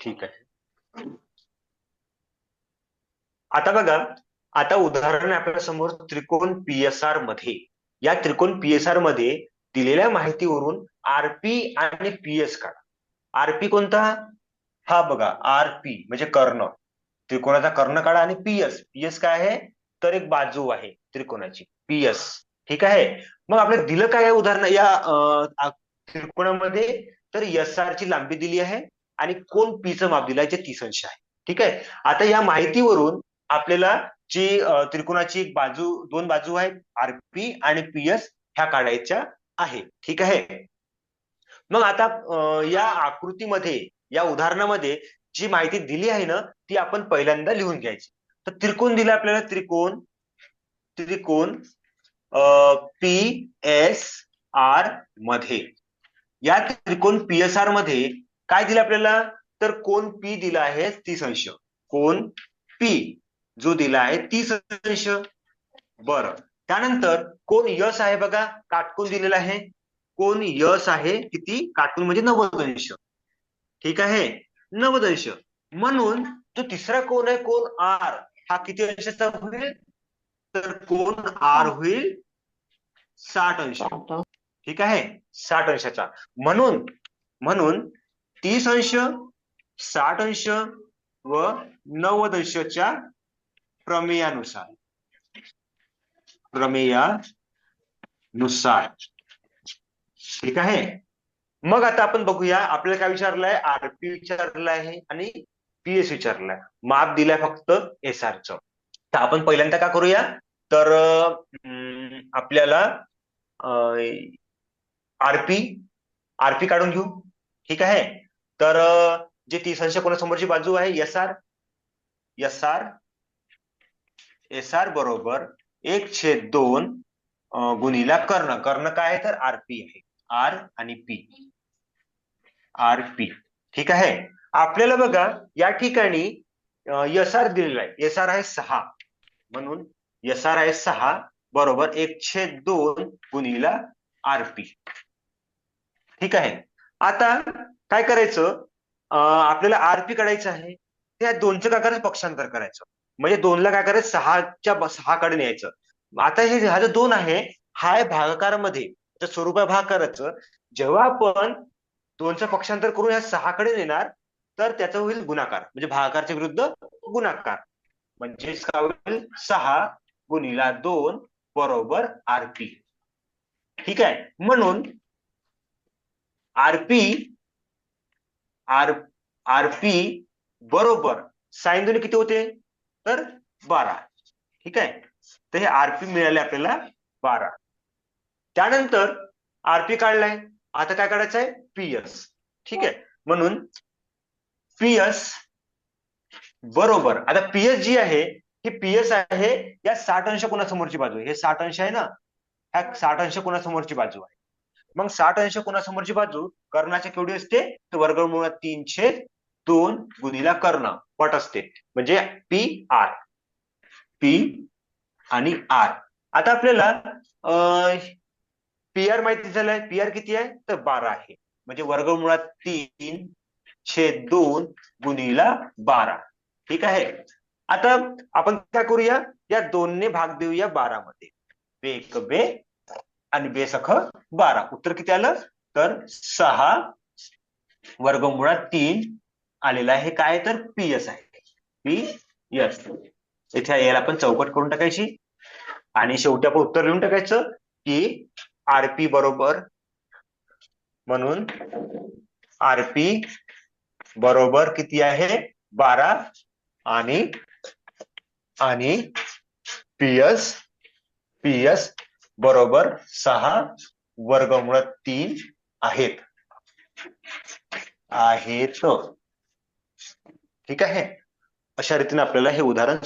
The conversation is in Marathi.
ठीक आहे. आता बघा आता उदाहरण आपल्यासमोर त्रिकोण पीएसआरमध्ये. या त्रिकोण पीएसआरमध्ये दिलेल्या माहितीवरून आरपी आणि पीएस काढा. आरपी कोणता? हा बघा आरपी म्हणजे कर्ण. त्रिकोणाचा कर्ण काढा आणि पीएस पीएस काय आहे? तर एक बाजू आहे त्रिकोणाची. पीएस ठीक आहे? मग आपल्याला दिलं काय आहे उदाहरण या त्रिकोणामध्ये? तर एस आर ची लांबी दिली आहे. आणि कोण पीचं माप दिलं जे तीस अंश आहे. ठीक आहे? आता या माहितीवरून आपल्याला जी त्रिकोणाची एक बाजू दोन बाजू आहेत आरपी आणि पीएस ह्या काढायच्या आहे. ठीक आहे? मग आता या आकृतीमध्ये या उदाहरणामध्ये जी माहिती दिली आहे ना ती आपण पहिल्यांदा लिहून घ्यायची. तर त्रिकोण दिला आपल्याला त्रिकोण त्रिकोण पी एस आरमध्ये. या त्रिकोण पी एस आरमध्ये काय दिलं आपल्याला? तर कोण पी दिला आहे? तीस अंश. कोण पी जो दिला आहे तीस अंश. बर. त्यानंतर कोण यश आहे बघा? काटकून दिलेला आहे. कोण यश आहे? किती? काटकून म्हणजे नव्वद अंश. ठीक आहे? नव्वद अंश. म्हणून जो तिसरा कोण आहे कोण आर हा किती अंशाचा होईल? तर कोण आर होईल? साठ अंश. ठीक आहे? साठ अंशाचा. म्हणून म्हणून तीस अंश साठ अंश व नव्वद अंशच्या प्रमेयानुसार. प्रमेयानुसार. ठीक आहे? मग आता आपण बघूया आपल्याला काय विचारलंय? आरपी विचारलं आहे आणि पीएस विचारलाय. माप दिलाय फक्त एस आरचं तर आपण पहिल्यांदा का करूया? तर आपल्याला आरपी आरपी काढून घेऊ. ठीक आहे? तर जे तीस अंश कोणासमोरची बाजू आहे? S R S R S R बरोबर एक छेद दोन गुणीला कर्ण. कर्ण काय आहे? तर आरपी आहे. आर आणि पी आर पी ठीक आहे? आपल्याला बघा या ठिकाणी एस आर दिलेला आहे. एस आर आहे सहा. म्हणून एस आर आहे सहा बरोबर एक छेद दोन गुणीला आरपी ठीक आहे? आता काय करायचं? आपल्याला आरपी काढायचं आहे. त्या दोनचं काय करायचं? पक्षांतर करायचं. म्हणजे दोनला काय करायचं? सहाच्या सहाकडे न्यायचं. आता हे हा जो दोन आहे हा आहे भागाकारामध्ये स्वरूप आहे भागाकाराचं जेव्हा आपण दोनचं पक्षांतर करून या सहाकडे नेणार तर त्याचं होईल गुणाकार. म्हणजे भागाकारच्या विरुद्ध गुणाकार. म्हणजे होईल? सहा गुणीला दोन बरोबर आरपी ठीक आहे? म्हणून आरपी आर आरपी बरोबर साईन दोन्ही किती होते? तर बारा. ठीक आहे? तर हे आरपी मिळाले आपल्याला बारा. त्यानंतर आरपी काढलाय. आता काय काढायचं आहे? पीएस. ठीक आहे? म्हणून पीएस बरोबर. आता पीएस जी आहे ही पीएस आहे या साठ अंश कोणासमोरची बाजू आहे? हे साठ अंश आहे ना? ह्या साठ अंश कोणासमोरची बाजू आहे? मग साठ अंश कोणासमोरची बाजू? कर्णाच्या केवढी असते? तर वर्गमुळात तीनशे दोन गुणिला कर्ण. पट असते. म्हणजे पी आर. पी आणि आर. आता आपल्याला पी आर माहिती झालंय. पी आर किती आहे? तर बारा आहे. म्हणजे वर्गमुळात तीन छेद दोन गुणिला बारा. ठीक आहे? आता आपण काय करूया? या दोनने भाग देऊया बारा मध्ये बेक बे आणि बेसख बारा. उत्तर किती आलं? तर सहा. वर्गमुळात तीन. आलेला आहे काय? तर पी एस आहे. पी एस इथे याला आपण चौकट करून टाकायची. आणि शेवटी आपण उत्तर लिहून टाकायचं की आरपी बरोबर म्हणून आरपी बरोबर किती आहे? बारा. आणि आणि पीएस पीएस बरोबर सहा वर्गमुळ तीन आहेत. आहेत हो. ठीक आहे? अशा रीतीने आपल्याला हे उदाहरण